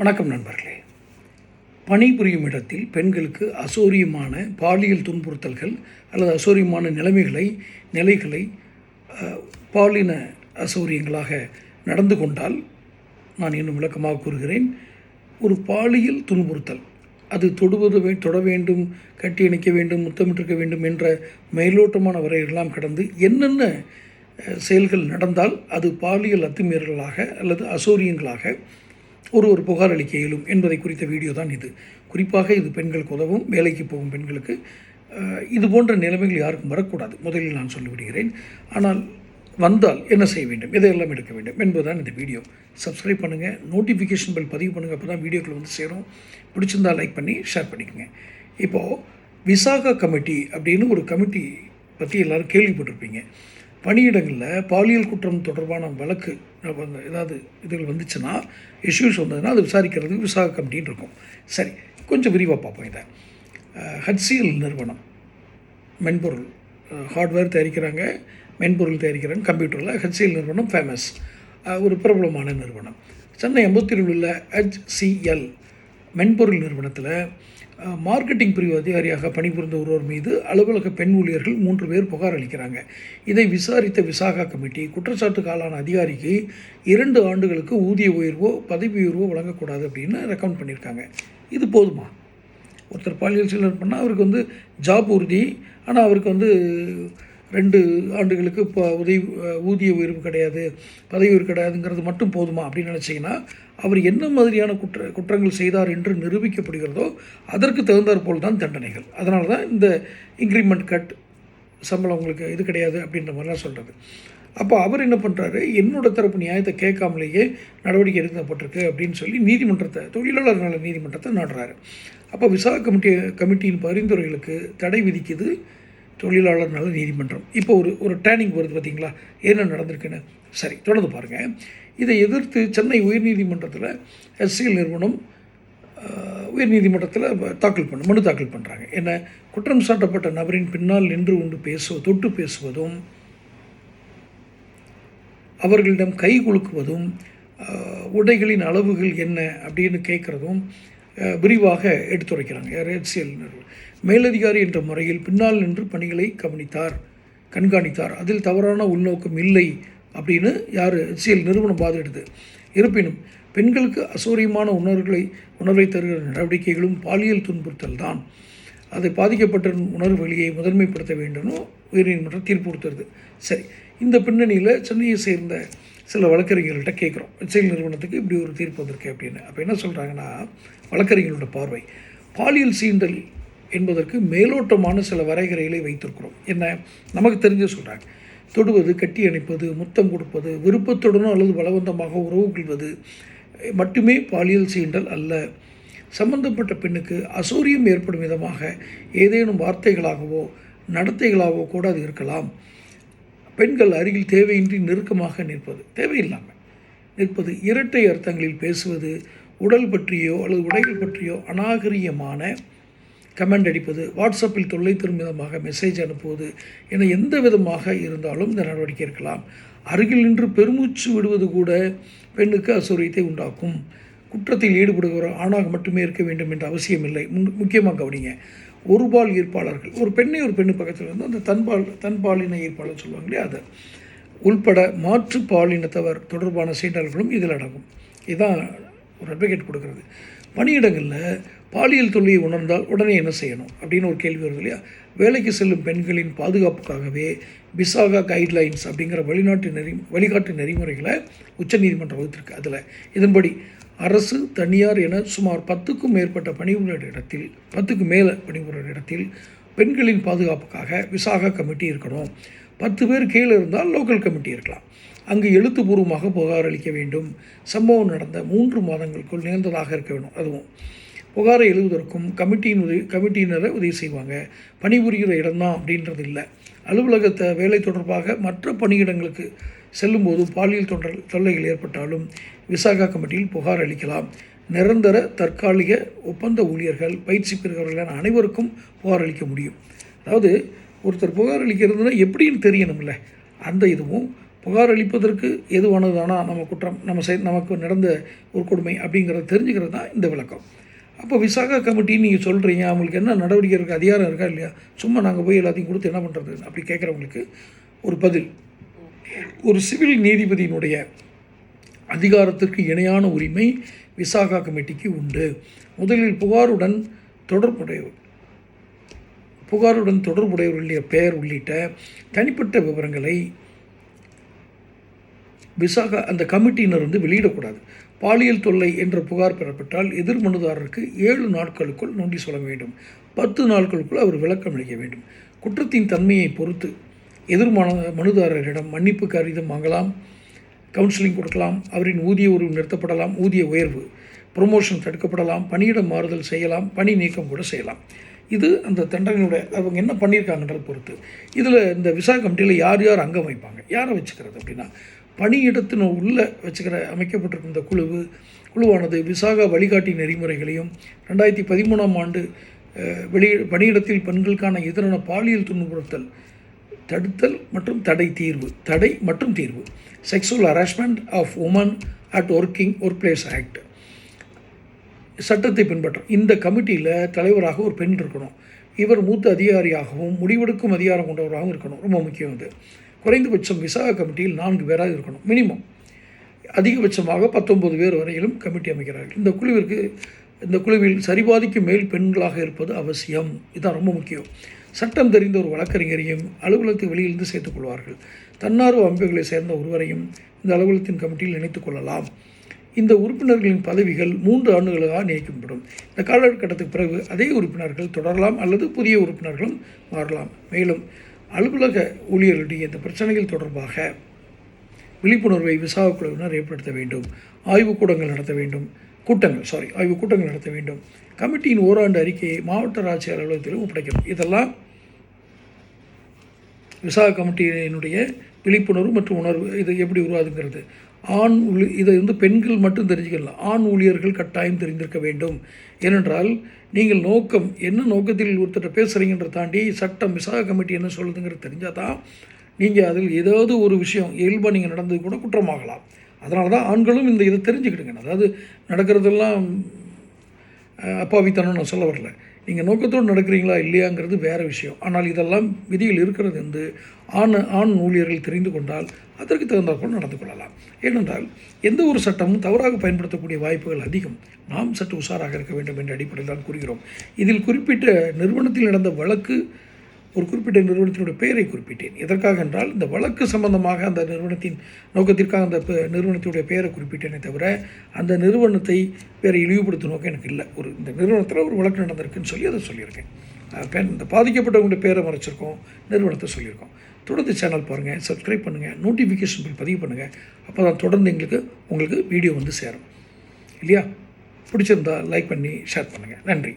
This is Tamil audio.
வணக்கம் நண்பர்களே. பணிபுரியும் இடத்தில் பெண்களுக்கு அசௌரியமான பாலியல் துன்புறுத்தல்கள் அல்லது அசௌரியமான நிலைமைகளை நிலைகளை பாலின அசௌரியங்களாக நடந்து கொண்டால் நான் இன்னும் விளக்கமாக கூறுகிறேன். ஒரு பாலியல் துன்புறுத்தல். அது தொடுவது வே- தொட வேண்டும் கட்டி இணைக்க வேண்டும் முத்தமிட்டிருக்க வேண்டும் என்ற மேலோட்டமான வரையெல்லாம் கடந்து என்னென்ன செயல்கள் நடந்தால் அது பாலியல் அத்துமீறல்களாக அல்லது அசௌரியங்களாக ஒரு ஒரு புகார் அளிக்க இயலும் என்பதை குறித்த வீடியோ தான் இது. குறிப்பாக இது பெண்களுக்கு உதவும் வேலைக்கு போகும் பெண்களுக்கு இது போன்ற நிலைமைகள் யாருக்கும் வரக்கூடாது. முதலில் நான் சொல்லிவிடுகிறேன். ஆனால் வந்தால் என்ன செய்ய வேண்டும்? எதையெல்லாம் எடுக்க வேண்டும்? என்பதுதான் இந்த வீடியோ. சப்ஸ்கிரைப் பண்ணுங்கள் நோட்டிஃபிகேஷன் பில் பதிவு பண்ணுங்கள் அப்போ தான் வீடியோக்கள் வந்து சேரும். பிடிச்சிருந்தால் லைக் பண்ணி ஷேர் பண்ணிக்கோங்க. இப்போது விசாகா கமிட்டி அப்படின்னு ஒரு கமிட்டி பற்றி எல்லோரும் கேள்விப்பட்டிருப்பீங்க. பணியிடங்களில் பாலியல் குற்றம் தொடர்பான வழக்கு ஏதாவது இதுகள் வந்துச்சுன்னா இஷ்யூஸ் வந்ததுன்னா அது விசாரிக்கிறதுக்கு விசாக கமிட்டின்னு இருக்கும். சரி கொஞ்சம் விரிவாக பார்ப்போம் இதை. ஹட்சியல் நிறுவனம் மென்பொருள் ஹார்ட்வேர் தயாரிக்கிறாங்க மென்பொருள் தயாரிக்கிறாங்க கம்ப்யூட்டரில் ஹெச்சிஎல் நிறுவனம் ஃபேமஸ் ஒரு பிரபலமான நிறுவனம். சென்னை அம்பத்தூரில் உள்ள ஹெச்சிஎல் மென்பொருள் நிறுவனத்தில் மார்க்கெட்டிங் பிரிவு அதிகாரியாக பணிபுரிந்த ஒருவர் மீது அலுவலக பெண் ஊழியர்கள் மூன்று பேர் புகார் அளிக்கிறாங்க. இதை விசாரித்த விசாகா கமிட்டி குற்றச்சாட்டுக்கு ஆளான அதிகாரிக்கு இரண்டு ஆண்டுகளுக்கு ஊதிய உயர்வோ பதவி உயர்வோ வழங்கக்கூடாது அப்படின்னு ரெக்கமெண்ட் பண்ணியிருக்காங்க. இது போதுமா? ஒருத்தர் பாலியல் சீலர் பண்ணால் அவருக்கு வந்து ஜாப் உறுதி ஆனால் அவருக்கு வந்து ரெண்டு ஆண்டுகளுக்கு இப்போ உதவி ஊதிய உயர்வு கிடையாது பதவி உயர்வு கிடையாதுங்கிறது மட்டும் போதுமா அப்படின்னு நினச்சிங்கன்னா அவர் என்ன மாதிரியான குற்ற குற்றங்கள் செய்தார் என்று நிரூபிக்கப்படுகிறதோ அதற்கு தகுந்தாற்போல் தான் தண்டனைகள். அதனால தான் இந்த இன்க்ரிமெண்ட் கட் சம்பளம் உங்களுக்கு இது கிடையாது அப்படின்ற மாதிரிலாம் சொல்கிறது அப்போ அவர் என்ன பண்ணுறாரு என்னோட தரப்பு நியாயத்தை கேட்காமலேயே நடவடிக்கை எடுக்கப்பட்டிருக்கு அப்படின்னு சொல்லி நீதிமன்றத்தை தொழிலாளர் நல நீதிமன்றத்தை நாடுறாரு. அப்போ விசா கமிட்டி கமிட்டியின் பரிந்துரைகளுக்கு தடை விதிக்குது. தொழிலாளர் நல நீதிமன்றம். இப்போ ஒரு ஒரு டேர்னிங் வருது பார்த்தீங்களா என்ன நடந்திருக்குன்னு? சரி தொடர்ந்து பாருங்கள் இதை எதிர்த்து சென்னை உயர்நீதிமன்றத்தில் எஸ்சிஎல் நிறுவனம் உயர்நீதிமன்றத்தில் தாக்கல் பண்ண மனு தாக்கல் பண்ணுறாங்க என்ன? குற்றம் சாட்டப்பட்ட நபரின் பின்னால் நின்று கொண்டு பேசுவது தொட்டு பேசுவதும் அவர்களிடம் கை குலுக்குவதும் உடைகளின் அளவுகள் என்ன அப்படின்னு கேட்குறதும் விரிவாக எடுத்துரைக்கிறாங்க. யார்? HCL நிறுவனம். மேலதிகாரி என்ற முறையில் பின்னால் நின்று பணிகளை கவனித்தார். கண்காணித்தார். அதில் தவறான உள்நோக்கம் இல்லை அப்படின்னு யார்? HCL நிறுவனம் பாதிடுது இருப்பினும் பெண்களுக்கு அசௌரியமான உணர்வுகளை உணர்வை தருகிற நடவடிக்கைகளும் பாலியல் துன்புறுத்தல் தான். அதை பாதிக்கப்பட்ட உணர்வு வழியை முதன்மைப்படுத்த வேண்டும்னு உயர்நீதிமன்றம் தீர்ப்பு கொடுத்துருது சரி இந்த பின்னணியில் சென்னையை சேர்ந்த சில வழக்கறிஞர்கள்ட்ட கேட்குறோம் செயல் நிறுவனத்துக்கு இப்படி ஒரு தீர்ப்பு வந்திருக்கு அப்படின்னு. அப்போ என்ன சொல்கிறாங்கன்னா வழக்கறிஞர்களோட பார்வை. பாலியல் சீண்டல் என்பதற்கு மேலோட்டமான சில வரைகறைகளை வைத்திருக்கிறோம். என்ன? நமக்கு தெரிஞ்ச சொல்கிறாங்க தொடுவது கட்டி அணைப்பது முத்தம் கொடுப்பது விருப்பத்துடனோ அல்லது பலவந்தமாக உறவு கொள்வது மட்டுமே பாலியல் சீண்டல் அல்ல. சம்பந்தப்பட்ட பெண்ணுக்கு அசௌரியம் ஏற்படும் விதமாக ஏதேனும் வார்த்தைகளாகவோ நடத்தைகளாகவோ கூட அது இருக்கலாம். பெண்கள் அருகில் தேவையின்றி நெருக்கமாக நிற்பது தேவையில்லாமல் நிற்பது இரட்டை அர்த்தங்களில் பேசுவது உடல் பற்றியோ அல்லது உடைகள் பற்றியோ அநாகரிகமான கமெண்ட் அடிப்பது வாட்ஸ்அப்பில் தொல்லை தரும் விதமாக மெசேஜ் அனுப்புவது என எந்த விதமாக இருந்தாலும் இந்த நடவடிக்கை இருக்கலாம். அருகில் நின்று பெருமூச்சு விடுவது கூட பெண்ணுக்கு அசௌரியத்தை உண்டாக்கும். குற்றத்தில் ஈடுபடுகிற ஆணாக மட்டுமே இருக்க வேண்டும் என்ற அவசியம் இல்லை. முன் முக்கியமாக கவனிங்க. ஒருபால் ஈர்ப்பாளர்கள் ஒரு பெண்ணை ஒரு பெண்ணு பக்கத்தில் வந்து அந்த தன்பால் தன்பாலின ஈர்ப்பாளர் சொல்லுவாங்க இல்லையா அது. உள்பட மாற்று பாலினத்தவர் தொடர்பான சீண்டல்களும் இதில் அடங்கும். இதுதான் ஒரு அட்வொகேட் கொடுக்குறது. பணியிடங்களில் பாலியல் தொல்லையை உணர்ந்தால் உடனே என்ன செய்யணும் அப்படின்னு ஒரு கேள்வி வருது இல்லையா? வேலைக்கு செல்லும் பெண்களின் பாதுகாப்புக்காகவே விசாகா கைட்லைன்ஸ் அப்படிங்கிற வெளிநாட்டு நெறி வழிகாட்டு நெறிமுறைகளை உச்சநீதிமன்றம் வகுத்திருக்கு. அதில் இதன்படி அரசு தனியார் என சுமார் பத்துக்கும் மேற்பட்ட பணிபுரிகிற இடத்தில் பத்துக்கு மேலே பணிபுரிகிற இடத்தில் பெண்களின் பாதுகாப்புக்காக விசாகா கமிட்டி இருக்கணும். பத்து பேர் கீழே இருந்தால் லோக்கல் கமிட்டி இருக்கலாம். அங்கு எழுத்துப்பூர்வமாக புகார் அளிக்க வேண்டும். சம்பவம் நடந்த மூன்று மாதங்களுக்குள் நிகழ்ந்ததாக இருக்க வேண்டும். அதுவும் புகாரை எழுதுவதற்கும் கமிட்டியின் உதவி கமிட்டியினரை உதவி செய்வாங்க. பணிபுரிகிற இடம்தான் அப்படின்றது இல்லை. அலுவலகத்தை வேலை தொடர்பாக மற்ற பணியிடங்களுக்கு செல்லும்போது பாலியல் தொண்டர் தொல்லைகள் ஏற்பட்டாலும் விசாகா கமிட்டியில் புகார் அளிக்கலாம். நிரந்தர தற்காலிக ஒப்பந்த ஊழியர்கள் பயிற்சி பெறுகிறவர்களான அனைவருக்கும் புகார் அளிக்க முடியும். அதாவது ஒருத்தர் புகார் அளிக்கிறதுனா எப்படின்னு தெரியணும்ல. அந்த இதுவும் புகார் அளிப்பதற்கு எதுவானதுதானா நம்ம குற்றம் நம்ம செய் நமக்கு நடந்த ஒரு கொடுமை அப்படிங்கிறத தெரிஞ்சுக்கிறது தான் இந்த விளக்கம். அப்போ விசாகா கமிட்டின்னு நீங்கள் சொல்கிறீங்க அவங்களுக்கு என்ன நடவடிக்கை இருக்குது அதிகாரம் இருக்கா இல்லையா? சும்மா நாங்கள் போய் எல்லாத்தையும் கொடுத்து என்ன பண்ணுறது அப்படி கேட்குறவங்களுக்கு ஒரு பதில். ஒரு சிவில் நீதிபதியினுடைய அதிகாரத்திற்கு இணையான உரிமை விசாகா கமிட்டிக்கு உண்டு. முதலில் புகாருடன் தொடர்புடையவர் புகாருடன் தொடர்புடையவர்களுடைய பெயர் உள்ளிட்ட தனிப்பட்ட விவரங்களை விசாகா அந்த கமிட்டியினர் வந்து வெளியிடக்கூடாது. பாலியல் தொல்லை என்ற புகார் பெறப்பட்டால் எதிர் மனுதாரருக்கு ஏழு நாட்களுக்குள் நோட்டீஸ் வழங்க வேண்டும். பத்து நாட்களுக்குள் அவர் விளக்கம் அளிக்க வேண்டும். குற்றத்தின் தன்மையை பொறுத்து எதிர் மனு மனுதாரரிடம் மன்னிப்பு கடிதம் வாங்கலாம் கவுன்சிலிங் கொடுக்கலாம் அவரின் ஊதிய உறவு நிறுத்தப்படலாம் ஊதிய உயர்வு ப்ரொமோஷன் தடுக்கப்படலாம் பணியிடம் மாறுதல் செய்யலாம் பணி நீக்கம் கூட செய்யலாம். இது அந்த தண்டனையுடைய அவங்க என்ன பண்ணியிருக்காங்கன்றதை பொறுத்து. இதில் இந்த விசா கமிட்டியில் யார் யார் அங்கம் வைப்பாங்க யாரை வச்சுக்கிறது அப்படின்னா பணியிடத்தின் உள்ளே வச்சுக்கிற அமைக்கப்பட்டிருக்கும் இந்த குழு குழுவானது விசாகா வழிகாட்டி நெறிமுறைகளையும் ரெண்டாயிரத்தி பதிமூணாம் ஆண்டு வெளி பணியிடத்தில் பெண்களுக்கான எதிரான பாலியல் துன்புறுத்தல் தடுத்தல் மற்றும் தடை தீர்வு தடை மற்றும் தீர்வு sexual harassment of women at working workplace act சட்டத்தை பின்பற்றும் இந்த கமிட்டியில் தலைவராக ஒரு பெண் இருக்கணும். இவர் மூத்த அதிகாரியாகவும் முடிவெடுக்கும் அதிகாரம் கொண்டவராகவும் இருக்கணும். ரொம்ப முக்கியம் இது குறைந்தபட்சம் விசாக கமிட்டியில் நான்கு பேராக இருக்கணும் மினிமம் அதிகபட்சமாக பத்தொன்பது பேர் வரையிலும் கமிட்டி அமைக்கிறார்கள். இந்த குழுவிற்கு இந்த குழுவில் சரிபாதிக்கும் மேல் பெண்களாக இருப்பது அவசியம். இதுதான் ரொம்ப முக்கியம். சட்டம் தெரிந்த ஒரு வழக்கறிஞரையும் அலுவலகத்தை வெளியிலிருந்து சேர்த்துக் கொள்வார்கள். தன்னார்வ அமைப்புகளை சேர்ந்த ஒருவரையும் இந்த அலுவலகத்தின் கமிட்டியில் இணைத்துக் கொள்ளலாம். இந்த உறுப்பினர்களின் பதவிகள் மூன்று ஆண்டுகளாக நியமிக்கப்படும் இந்த காலகட்டத்துக்கு பிறகு அதே உறுப்பினர்கள் தொடரலாம் அல்லது புதிய உறுப்பினர்களும் மாறலாம். மேலும் அலுவலக ஊழியர்களுடைய இந்த பிரச்சனைகள் தொடர்பாக விழிப்புணர்வை விசாக குழுவினர் ஏற்படுத்த வேண்டும் ஆய்வுக்கூடங்கள் நடத்த வேண்டும் கூட்டங்கள் சாரி ஆய்வுக் கூட்டங்கள் நடத்த வேண்டும். கமிட்டியின் ஓராண்டு அறிக்கையை மாவட்ட ஆட்சியர் அலுவலகத்திலும் ஒப்படைக்கணும் இதெல்லாம் விசாக கமிட்டியினுடைய விழிப்புணர்வு மற்றும் உணர்வு இது எப்படி உருவாதுங்கிறது ஆண் ஊழி இதை வந்து பெண்கள் மட்டும் தெரிஞ்சுக்கலாம். ஆண் ஊழியர்கள் கட்டாயம் தெரிந்திருக்க வேண்டும். ஏனென்றால் நீங்கள் நோக்கம் என்ன நோக்கத்தில் ஒருத்தர் பேசுகிறீங்கன்ற தாண்டி சட்டம் விசாக கமிட்டி என்ன சொல்லுதுங்கிறது தெரிஞ்சால் தான் நீங்கள் அதில் ஏதாவது ஒரு விஷயம் இயல்பாக நீங்கள் நடந்தது கூட குற்றமாகலாம். அதனால தான் ஆண்களும் இந்த இதை தெரிஞ்சுக்கிடுங்க. அதாவது நடக்கிறதெல்லாம் அப்பாவித்தனம் நான் சொல்ல வரல. நீங்கள் நோக்கத்தோடு நடக்கிறீங்களா இல்லையாங்கிறது வேறு விஷயம். ஆனால் இதெல்லாம் விதியில் இருக்கிறது என்று ஆண் ஆண் ஊழியர்கள் தெரிந்து கொண்டால் அதற்கு தகுந்தாற்போல் நடந்து கொள்ளலாம். ஏனென்றால் எந்த ஒரு சட்டமும் தவறாக பயன்படுத்தக்கூடிய வாய்ப்புகள் அதிகம். நாம் சற்று உஷாராக இருக்க வேண்டும் என்ற அடிப்படையில் தான் கூறுகிறோம். இதில் குறிப்பிட்ட நிறுவனத்தில் நடந்த வழக்கு ஒரு குறிப்பிட்ட நிறுவனத்தினுடைய பெயரை குறிப்பிட்டேன். எதற்காக என்றால் இந்த வழக்கு சம்பந்தமாக அந்த நிறுவனத்தின் நோக்கத்திற்காக அந்த நிறுவனத்தினுடைய பெயரை குறிப்பிட்டேனே தவிர அந்த நிறுவனத்தை வேறு இழிவுபடுத்தும் நோக்கம் எனக்கு இல்லை. ஒரு இந்த நிறுவனத்தில் ஒரு வழக்கு நடந்திருக்குன்னு சொல்லி அதை சொல்லியிருக்கேன். அஹ் பெண் இந்த பாதிக்கப்பட்டவங்களுடைய பேரை மறைச்சிருக்கோம் நிறுவனத்தை சொல்லியிருக்கோம். தொடர்ந்து சேனல் பாருங்கள் சப்ஸ்கிரைப் பண்ணுங்கள் நோட்டிஃபிகேஷன் பில் பதிவு பண்ணுங்கள் அப்போ தான் தொடர்ந்து எங்களுக்கு உங்களுக்கு வீடியோ வந்து சேரும். இல்லையா? பிடிச்சிருந்தா லைக் பண்ணி ஷேர் பண்ணுங்கள் நன்றி.